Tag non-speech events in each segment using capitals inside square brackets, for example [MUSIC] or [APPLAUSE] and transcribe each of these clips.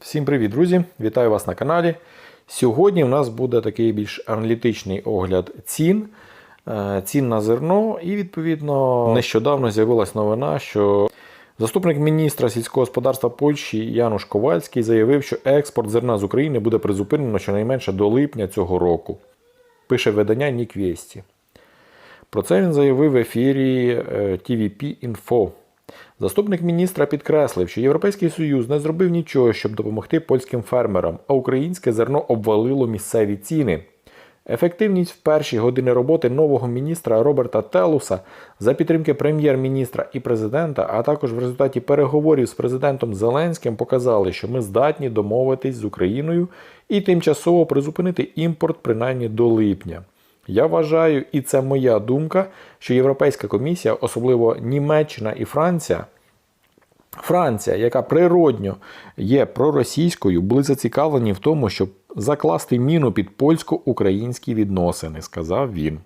Всім привіт, друзі! Вітаю вас на каналі. Сьогодні у нас буде такий більш аналітичний огляд цін, е, цін на зерно, і відповідно нещодавно з'явилась новина, що заступник міністра сільського господарства Польщі Януш Ковальський заявив, що експорт зерна з України буде призупинено щонайменше до липня цього року. Пише видання Ніквєсті. Про це він заявив в ефірі е, TVP Info. Заступник міністра підкреслив, що Європейський Союз не зробив нічого, щоб допомогти польським фермерам, а українське зерно обвалило місцеві ціни. Ефективність в перші години роботи нового міністра Роберта Телуса за підтримки прем'єр-міністра і президента, а також в результаті переговорів з президентом Зеленським показали, що ми здатні домовитись з Україною і тимчасово призупинити імпорт принаймні до липня. Я вважаю, і це моя думка, що Європейська комісія, особливо Німеччина і Франція, Франція, яка природньо є проросійською, були зацікавлені в тому, щоб закласти міну під польсько-українські відносини, сказав він.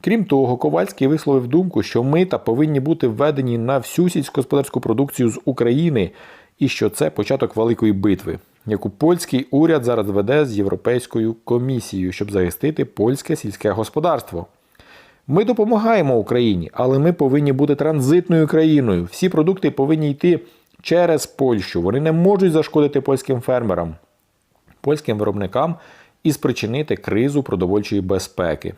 Крім того, Ковальський висловив думку, що мита повинні бути введені на всю сільськогосподарську продукцію з України, і що це початок великої битви, яку польський уряд зараз веде з Європейською комісією, щоб захистити польське сільське господарство. Ми допомагаємо Україні, але ми повинні бути транзитною країною. Всі продукти повинні йти через Польщу. Вони не можуть зашкодити польським фермерам, польським виробникам і спричинити кризу продовольчої безпеки.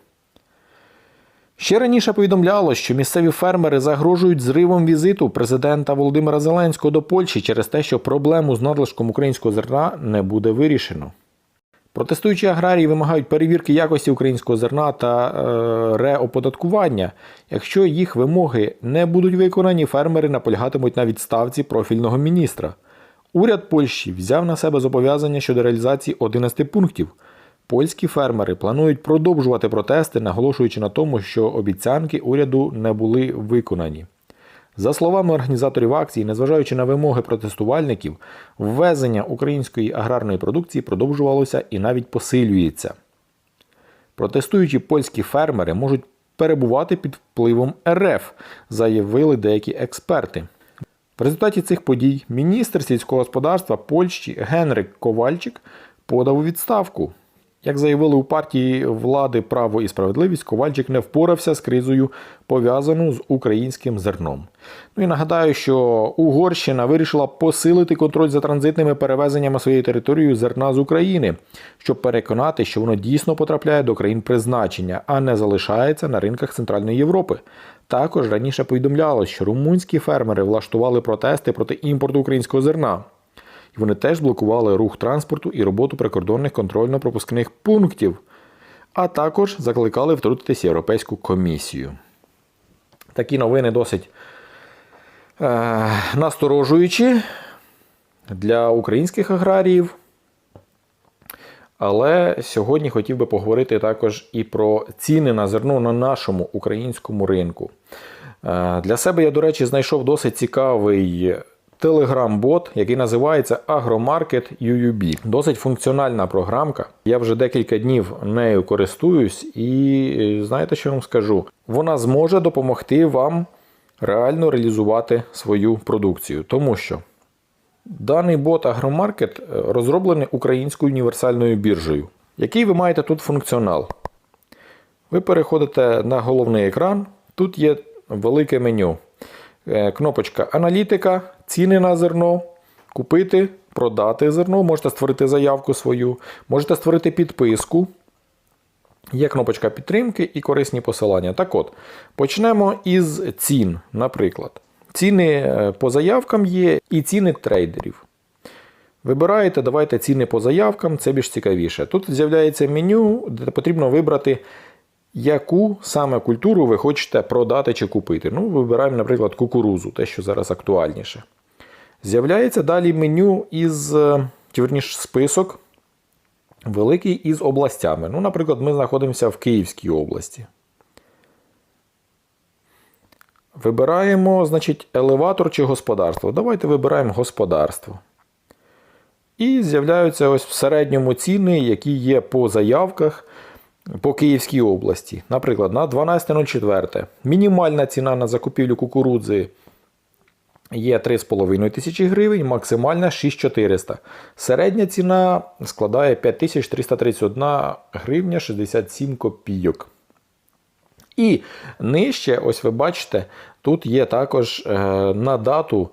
Ще раніше повідомлялось, що місцеві фермери загрожують зривом візиту президента Володимира Зеленського до Польщі через те, що проблему з надлишком українського зерна не буде вирішено. Протестуючі аграрії вимагають перевірки якості українського зерна та е, реоподаткування. Якщо їх вимоги не будуть виконані, фермери наполягатимуть на відставці профільного міністра. Уряд Польщі взяв на себе зобов'язання щодо реалізації 11 пунктів. Польські фермери планують продовжувати протести, наголошуючи на тому, що обіцянки уряду не були виконані. За словами організаторів акції, незважаючи на вимоги протестувальників, ввезення української аграрної продукції продовжувалося і навіть посилюється. Протестуючі польські фермери можуть перебувати під впливом РФ, заявили деякі експерти. В результаті цих подій міністр сільського господарства Польщі Генрик Ковальчик подав у відставку. Як заявили у партії влади Право і справедливість, Ковальчик не впорався з кризою, пов'язану з українським зерном. Ну і нагадаю, що Угорщина вирішила посилити контроль за транзитними перевезеннями своєю територією зерна з України, щоб переконати, що воно дійсно потрапляє до країн призначення, а не залишається на ринках Центральної Європи. Також раніше повідомлялось, що румунські фермери влаштували протести проти імпорту українського зерна. Вони теж блокували рух транспорту і роботу прикордонних контрольно-пропускних пунктів, а також закликали втрутитись Європейську комісію. Такі новини досить е, насторожуючі для українських аграріїв. Але сьогодні хотів би поговорити також і про ціни на зерно на нашому українському ринку. Е, Для себе я, до речі, знайшов досить цікавий телеграм-бот, який називається Agromarket UUB. Досить функціональна програмка. Я вже декілька днів нею користуюсь, і е, знаєте, що вам скажу? Вона зможе допомогти вам реально реалізувати свою продукцію, тому що. Даний бот Agromarket е, розроблений українською універсальною біржею. Який ви маєте тут функціонал? Ви переходите на головний екран. Тут є велике меню. Е, Кнопочка Аналітика, ціни на зерно, купити, продати зерно, можете створити заявку свою, можете створити підписку. Є кнопочка підтримки і корисні посилання. Так от, почнемо із цін, наприклад. Ціни е, по заявкам є і ціни трейдерів. Вибираєте, давайте ціни по заявкам, це більш цікавіше. Тут з'являється меню, де потрібно вибрати, яку саме культуру ви хочете продати чи купити. Ну, Вибираємо, наприклад, кукурузу, те, що зараз актуальніше. З'являється далі меню із, е, чи список великий із областями. Ну, Наприклад, ми знаходимося в Київській області. Вибираємо, значить, елеватор чи господарство. Давайте вибираємо господарство. І з'являються ось в середньому ціни, які є по заявках по Київській області. Наприклад, на 12.04. Мінімальна ціна на закупівлю кукурудзи є 3,5 тисячі гривень, максимальна 6400. Середня ціна складає 5331 гривня 67 копійок. І нижче, ось ви бачите, тут є також е, на дату,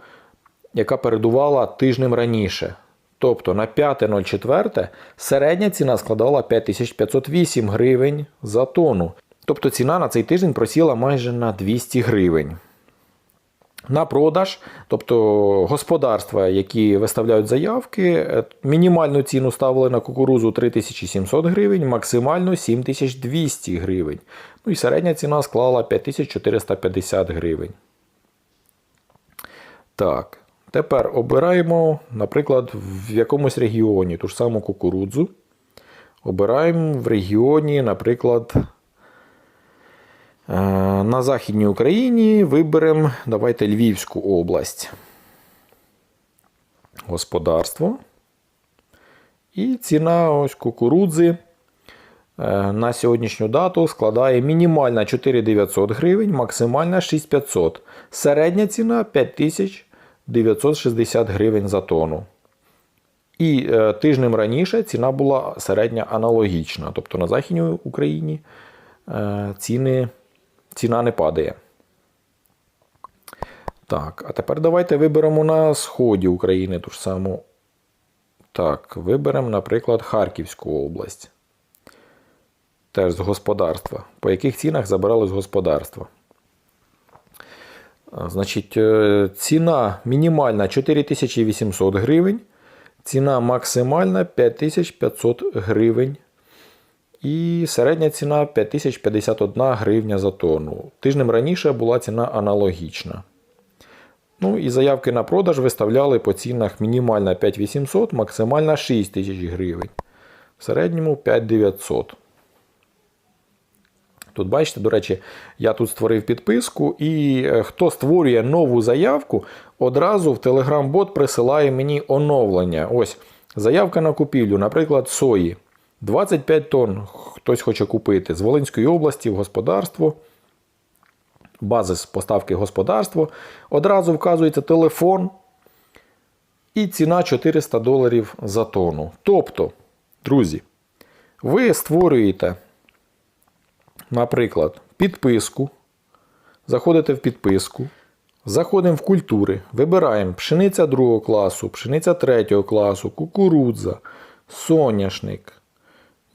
яка передувала тижнем раніше. Тобто на 5.04 середня ціна складала 5508 гривень за тонну. Тобто ціна на цей тиждень просіла майже на 200 гривень. На продаж, тобто господарства, які виставляють заявки, е, мінімальну ціну ставили на кукурузу 3700 гривень, максимальну 7200 гривень. Ну і середня ціна склала 5450 гривень. Так, тепер обираємо, наприклад, в якомусь регіоні ту ж саму кукурудзу. Обираємо в регіоні, наприклад, на Західній Україні виберемо, давайте Львівську область. Господарство. І ціна ось кукурудзи е, на сьогоднішню дату складає мінімальна 4900 гривень, максимальна 6500. Середня ціна 5960 гривень за тонну. І е, тижнем раніше ціна була середня аналогічна. Тобто на Західній Україні е, ціни ціна не падає. Так, а тепер давайте виберемо на сході України ту ж саму. Так, виберемо, наприклад, Харківську область. Теж з господарства. По яких цінах забирали з господарства? Значить, е, ціна мінімальна 4800 гривень. Ціна максимальна 5500 гривень і середня ціна 5051 гривня за тонну. Тижнем раніше була ціна аналогічна. Ну і заявки на продаж виставляли по цінах мінімальна 5800, максимальна 6000 гривень. В середньому 5900. Тут, бачите, до речі, я тут створив підписку, і е, хто створює нову заявку, одразу в Telegram-бот присилає мені оновлення. Ось заявка на купівлю, наприклад, сої. 25 тонн хтось хоче купити з Волинської області в господарство. Базис поставки господарство. Одразу вказується телефон. І ціна 400 доларів за тонну. Тобто, друзі, ви створюєте, наприклад, підписку. Заходите в підписку. Заходимо в культури. Вибираємо пшениця другого класу, пшениця третього класу, кукурудза, соняшник,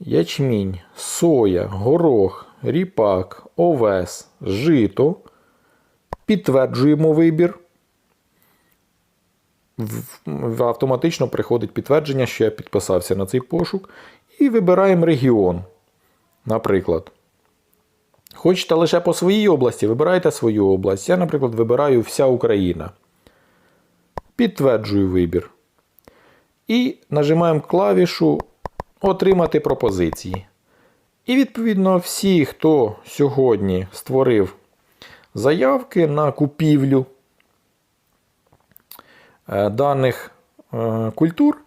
ячмінь, соя, горох, ріпак, овес, жито. Підтверджуємо вибір. Автоматично приходить підтвердження, що я підписався на цей пошук. І вибираємо регіон. Наприклад. Хочете лише по своїй області, вибирайте свою область. Я, наприклад, вибираю вся Україна. Підтверджую вибір. І нажимаємо клавішу отримати пропозиції. І, відповідно, всі, хто сьогодні створив заявки на купівлю е, даних е, культур,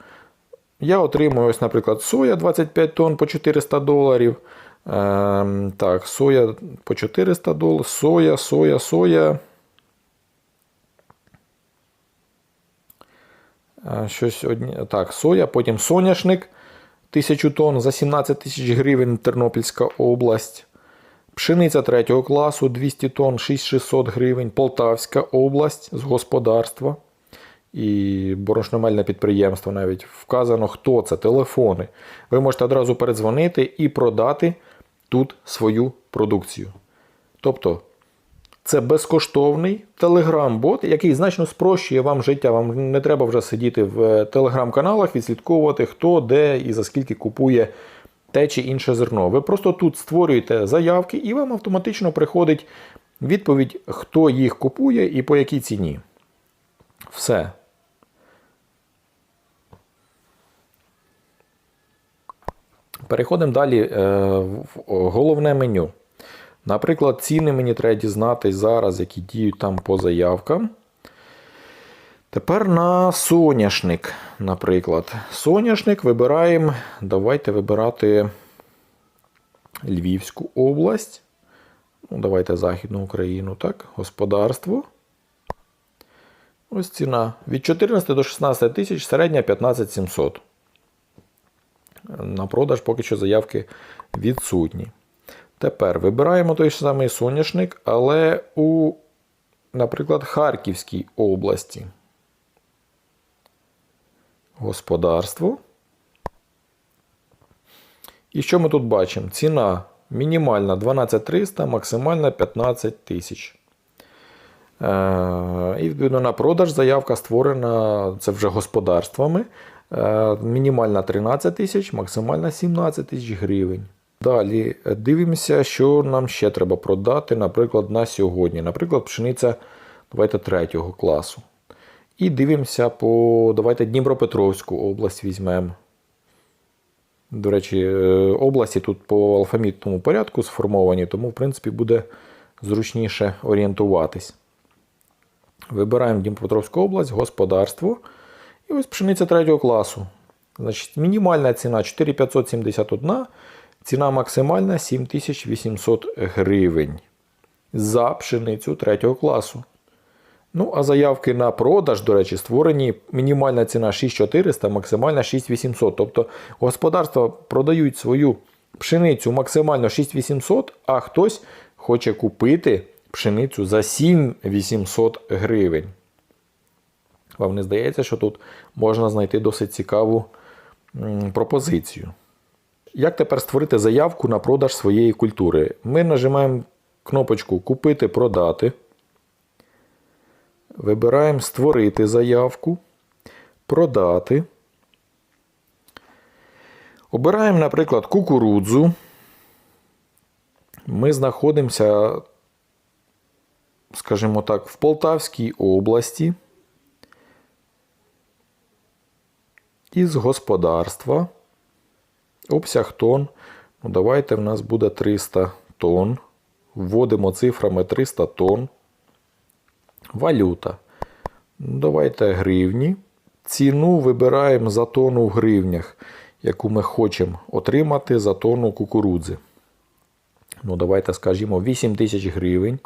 я отримую, ось, наприклад, соя 25 тонн по 400 доларів. Е, так, соя по 400 доларів, соя, соя, соя. Щось одні... Так, соя, потім соняшник 1000 тонн за 17 тисяч гривень Тернопільська область. Пшениця 3 класу 200 тонн 6600 гривень. Полтавська область з господарства. І борошномельне підприємство навіть вказано, хто це, телефони. Ви можете одразу передзвонити і продати тут свою продукцію. Тобто це безкоштовний телеграм-бот, який значно спрощує вам життя. Вам не треба вже сидіти в е, телеграм-каналах, відслідковувати, хто, де і за скільки купує те чи інше зерно. Ви просто тут створюєте заявки, і вам автоматично приходить відповідь, хто їх купує і по якій ціні. Все. Переходимо далі е, в головне меню. Наприклад, ціни мені треба дізнатись зараз, які діють там по заявкам. Тепер на соняшник, наприклад. Соняшник вибираємо. Давайте вибирати Львівську область. Ну, Давайте Західну Україну, так, господарство. Ось ціна. Від 14 до 16 тисяч, середня 15 700. На продаж поки що заявки відсутні. Тепер вибираємо той ж самий соняшник, але у, наприклад, Харківській області. Господарство. І що ми тут бачимо? Ціна мінімальна 12300, максимальна 15 тисяч. Е, І відповідно на продаж заявка створена це вже господарствами. Е, Мінімальна 13 тисяч, максимальна 17 тисяч гривень. Далі е, дивимося, що нам ще треба продати, наприклад, на сьогодні. Наприклад, пшениця давайте, третього класу. І дивимося по давайте Дніпропетровську область візьмемо. До речі, е, області тут по алфавітному порядку сформовані, тому, в принципі, буде зручніше орієнтуватись. Вибираємо Дніпропетровську область, господарство. І ось пшениця третього класу. Значить, Мінімальна ціна 4571, ціна максимальна 7800 гривень за пшеницю третього класу. Ну, а заявки на продаж, до речі, створені мінімальна ціна 6400, максимальна 6800. Тобто господарства продають свою пшеницю максимально 6800, а хтось хоче купити пшеницю за 7800 гривень. Вам не здається, що тут можна знайти досить цікаву пропозицію. Як тепер створити заявку на продаж своєї культури? Ми нажимаємо кнопочку Купити, продати. Вибираємо Створити заявку, продати. Обираємо, наприклад, кукурудзу. Ми знаходимося, скажімо так, в Полтавській області. Із господарства. Обсяг тонн. Ну, давайте в нас буде 300 тонн. Вводимо цифрами 300 тонн. Валюта. Ну, Давайте гривні. Ціну вибираємо за тонну в гривнях, яку ми хочемо отримати за тонну кукурудзи. Ну, давайте скажімо 8 тисяч гривень.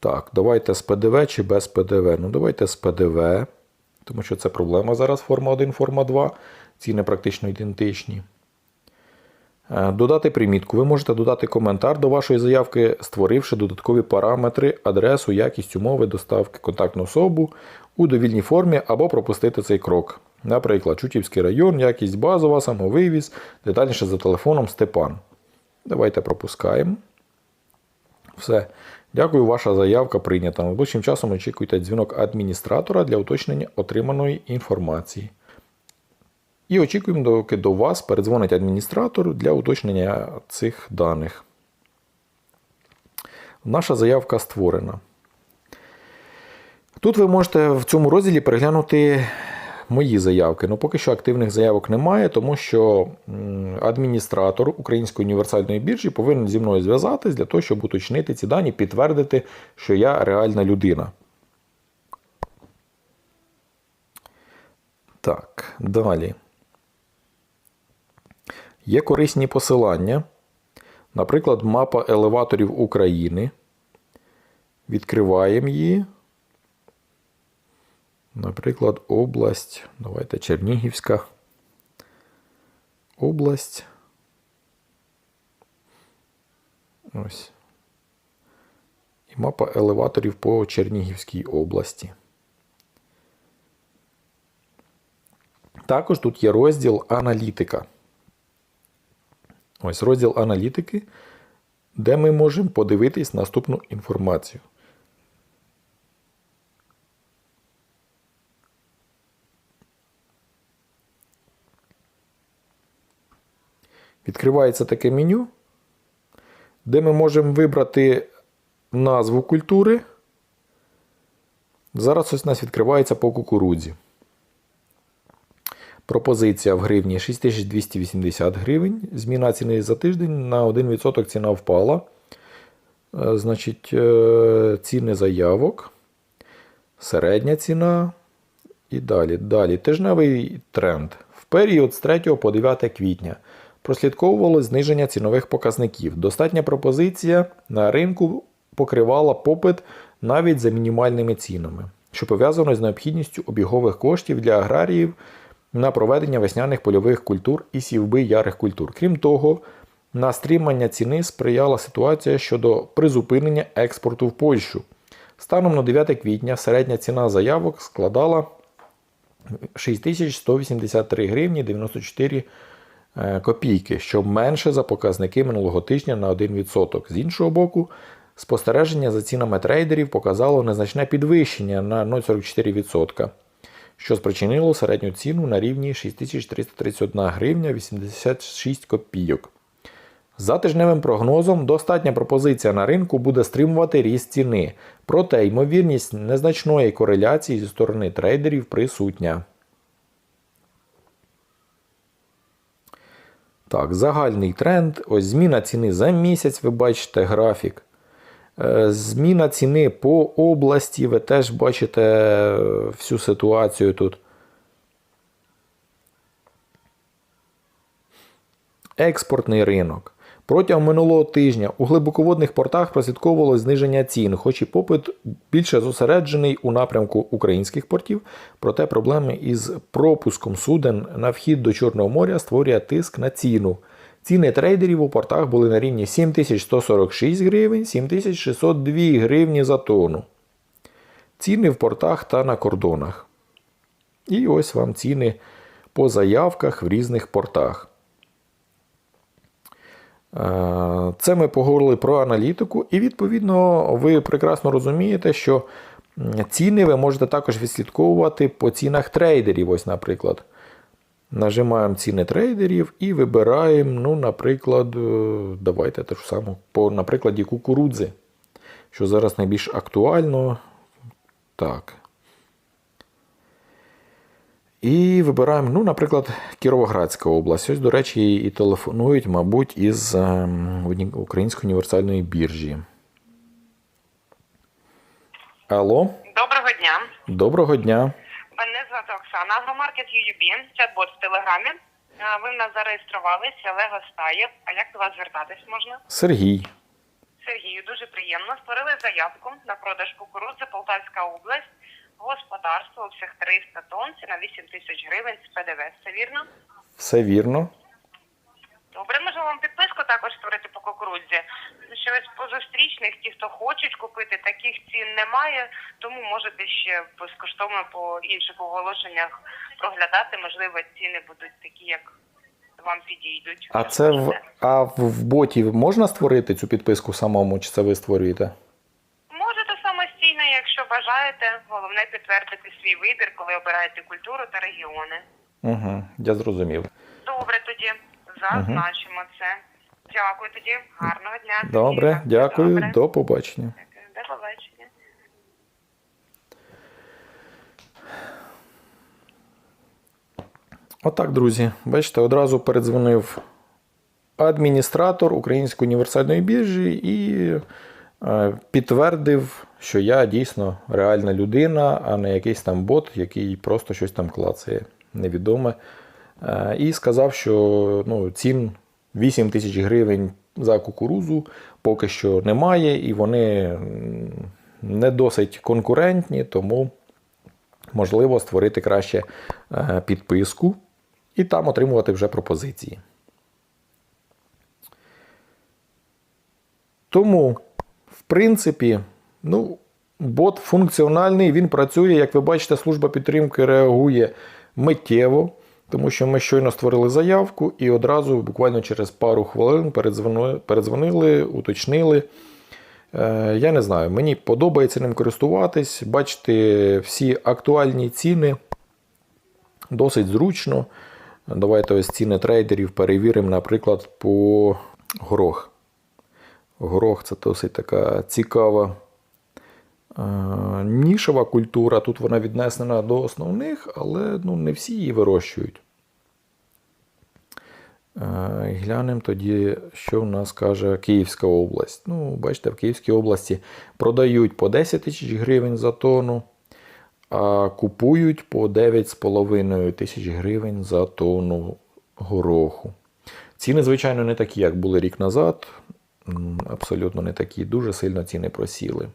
Так, давайте з ПДВ чи без ПДВ. Ну, давайте з ПДВ, тому що це проблема зараз форма 1, форма 2. Ціни практично ідентичні. Е, Додати примітку. Ви можете додати коментар до вашої заявки, створивши додаткові параметри, адресу, якість умови доставки, контактну особу у довільній формі або пропустити цей крок. Наприклад, Чутівський район, якість базова, самовивіз, детальніше за телефоном Степан. Давайте пропускаємо. Все. Дякую, ваша заявка прийнята. Найближчим часом очікуйте дзвінок адміністратора для уточнення отриманої інформації. І очікуємо, доки до вас передзвонить адміністратор для уточнення цих даних. Наша заявка створена. Тут ви можете в цьому розділі переглянути мої заявки. Ну, поки що активних заявок немає, тому що адміністратор Української універсальної біржі повинен зі мною зв'язатись для того, щоб уточнити ці дані, підтвердити, що я реальна людина. Так, далі. Є корисні посилання. Наприклад, мапа елеваторів України. Відкриваємо її. Наприклад, область. Давайте Чернігівська. Область. Ось. І мапа елеваторів по Чернігівській області. Також тут є розділ аналітика. Ось розділ аналітики, де ми можемо подивитись наступну інформацію. Відкривається таке меню, де ми можемо вибрати назву культури. Зараз ось у нас відкривається по кукурудзі. Пропозиція в гривні 6280 гривень. Зміна ціни за тиждень на 1% ціна впала. Е, Значить, е, ціни заявок. Середня ціна. І далі. Далі. Тижневий тренд. В період з 3 по 9 квітня прослідковувало зниження цінових показників. Достатня пропозиція на ринку покривала попит навіть за мінімальними цінами, що пов'язано з необхідністю обігових коштів для аграріїв на проведення весняних польових культур і сівби ярих культур. Крім того, на стримання ціни сприяла ситуація щодо призупинення експорту в Польщу. Станом на 9 квітня середня ціна заявок складала 6183 гривні 94 е, копійки, що менше за показники минулого тижня на 1%. З іншого боку, спостереження за цінами трейдерів показало незначне підвищення на 0,44%, що спричинило середню ціну на рівні 6331 гривня 86 копійок. За тижневим прогнозом, достатня пропозиція на ринку буде стримувати ріст ціни, проте ймовірність незначної кореляції зі сторони трейдерів присутня. Так, загальний тренд. Ось зміна ціни за місяць, ви бачите графік. Е, Зміна ціни по області, ви теж бачите е, всю ситуацію тут. Експортний ринок. Протягом минулого тижня у глибоководних портах прослідковувало зниження цін, хоч і попит більше зосереджений у напрямку українських портів, проте проблеми із пропуском суден на вхід до Чорного моря створює тиск на ціну. Ціни трейдерів у портах були на рівні 7146 гривень, 7602 гривні за тонну. Ціни в портах та на кордонах. І ось вам ціни по заявках в різних портах. Е, Це ми поговорили про аналітику, і відповідно ви прекрасно розумієте, що ціни ви можете також відслідковувати по цінах трейдерів. Ось, наприклад. Нажимаємо ціни трейдерів і вибираємо, ну, наприклад, е, давайте те ж саме, по на прикладі кукурудзи, що зараз найбільш актуально. Так. І вибираємо, ну, наприклад, Кіровоградська область. Ось, до речі, і телефонують, мабуть, із ем, Української універсальної біржі. Алло, Доброго дня. доброго дня. Оксана. Агромаркет UUB, чат-бот в Телеграмі. Ви в нас зареєструвалися, Олег Остаєв. А як до вас звертатись можна? Сергій. Сергію, дуже приємно. Створили заявку на продаж кукурудзи Полтавська область. Господарство обсяг 300 тонн, ціна 8 тисяч гривень з ПДВ. Все вірно? Все вірно. Добре, можу вам підписку також створити по кукурудзі. Що ось по зустрічних, ті, хто хочуть купити, таких цін немає, тому можете ще безкоштовно по інших оголошеннях проглядати. Можливо, ціни будуть такі, як вам підійдуть. А це в, а в, в боті можна створити цю підписку самому, чи це ви створюєте? можете самостійно, якщо бажаєте. Головне підтвердити свій вибір, коли обираєте культуру та регіони. Угу, я зрозумів. Добре, тоді зазначимо це. Дякую тоді. Гарного дня. Добре, дякую, Добре. до побачення. Дякую. До побачення. Отак, друзі, бачите, одразу передзвонив адміністратор Української універсальної біржі і е, підтвердив, що я дійсно реальна людина, а не якийсь там бот, який просто щось там клацає невідоме. Е, і сказав, що ну, цін 8 тисяч гривень за кукурузу поки що немає, і вони не досить конкурентні, тому можливо створити краще е, підписку і там отримувати вже пропозиції. Тому, в принципі, ну, бот функціональний, він працює, як ви бачите, служба підтримки реагує миттєво, тому що ми щойно створили заявку і одразу, буквально через пару хвилин, передзвонили, уточнили. Е, Я не знаю, мені подобається ним користуватись, бачити всі актуальні ціни. Досить зручно. Давайте ось ціни трейдерів перевіримо, наприклад, по горох. Горох це досить така цікава е, нішова культура. Тут вона віднесена до основних, але ну, не всі її вирощують. Е, Глянемо тоді, що в нас каже Київська область. Ну, бачите, в Київській області продають по 10 тисяч гривень за тонну, а купують по 9,5 тисяч гривень за тонну гороху. Ціни, звичайно, не такі, як були рік назад. абсолютно не такі. Дуже сильно ціни просіли.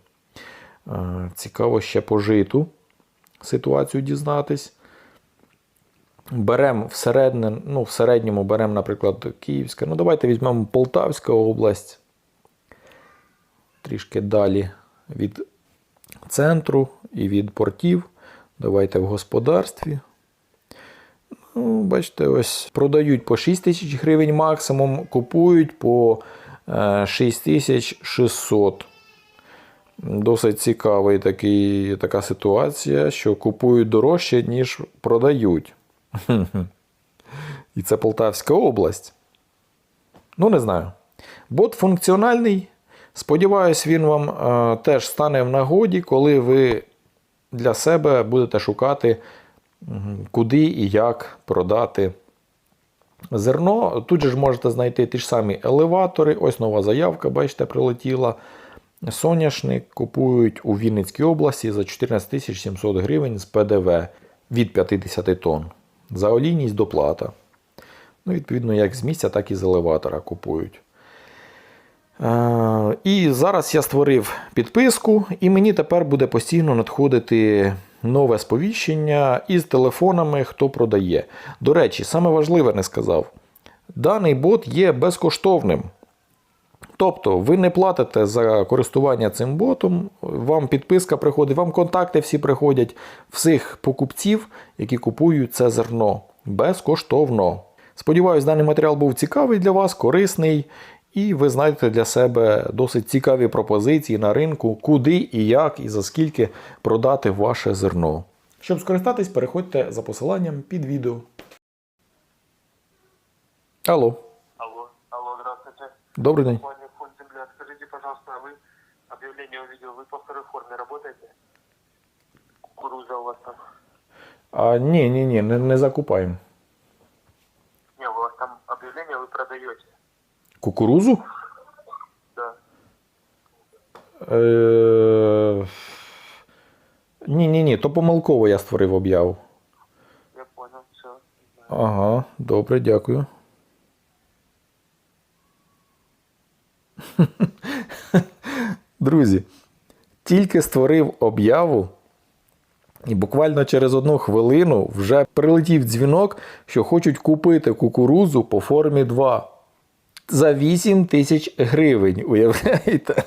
Е, Цікаво ще по житу ситуацію дізнатись. Беремо в, середне, ну, в середньому беремо, наприклад, Київська. Ну, давайте візьмемо Полтавська область. Трішки далі від центру і від портів. Давайте в господарстві. Ну, бачите, ось продають по 6 тисяч гривень максимум, купують по е, 6600. Досить цікавий такий, така ситуація, що купують дорожче, ніж продають. [LAUGHS] І це Полтавська область. Ну, не знаю. Бот функціональний. Сподіваюсь, він вам е, теж стане в нагоді, коли ви для себе будете шукати, куди і як продати зерно. Тут же ж можете знайти ті ж самі елеватори. Ось нова заявка, бачите, прилетіла. Соняшник купують у Вінницькій області за 14 700 гривень з ПДВ від 50 тонн. За олійність доплата. Ну, відповідно, як з місця, так і з елеватора купують. Е, І зараз я створив підписку, і мені тепер буде постійно надходити нове сповіщення із телефонами, хто продає. До речі, саме важливе не сказав: даний бот є безкоштовним. Тобто ви не платите за користування цим ботом, вам підписка приходить, вам контакти всі приходять всіх покупців, які купують це зерно безкоштовно. Сподіваюсь, даний матеріал був цікавий для вас, корисний, і ви знайдете для себе досить цікаві пропозиції на ринку, куди і як і за скільки продати ваше зерно. Щоб скористатись, переходьте за посиланням під відео. Алло, здравствуйте. добрий день. Компания Фонд Земля. Скажите, пожалуйста, а вы объявление увидел, вы по второй форме работаете? Кукуруза у вас там? А, ні, ні, ні, не, не закупаємо. Не, у вас там объявление вы продаете. Кукурузу? Да. Е... Ні, ні, ні, то помилково я створив об'яву. Я понял, все. Ага, добре, дякую. Друзі, тільки створив об'яву, і буквально через одну хвилину вже прилетів дзвінок, що хочуть купити кукурузу по формі 2 за 8 тисяч гривень. Уявляєте?